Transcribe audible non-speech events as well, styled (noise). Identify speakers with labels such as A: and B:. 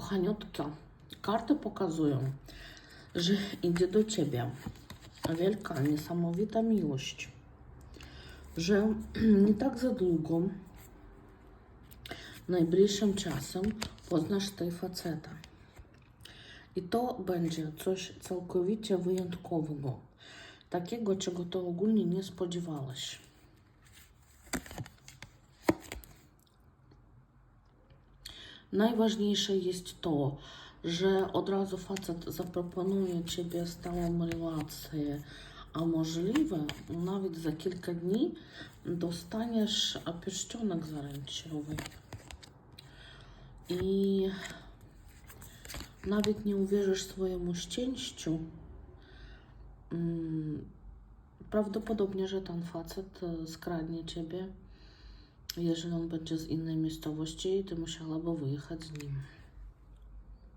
A: Kochaniutka, karty pokazują, że idzie do ciebie wielka, niesamowita miłość, że (clears throat) nie tak za długo, najbliższym czasem poznasz tej faceta. I to będzie coś całkowicie wyjątkowego, takiego, czego to ogólnie nie spodziewałeś. Najważniejsze jest to, że od razu facet zaproponuje Ciebie stałą relację, a możliwe nawet za kilka dni dostaniesz pierścionek zaręciowy. I nawet nie uwierzysz swojemu szczęściu. Mm, Prawdopodobnie, że ten facet skradnie Ciebie Я живу без із інної місцевості, і ти мусила би виїхати з ним.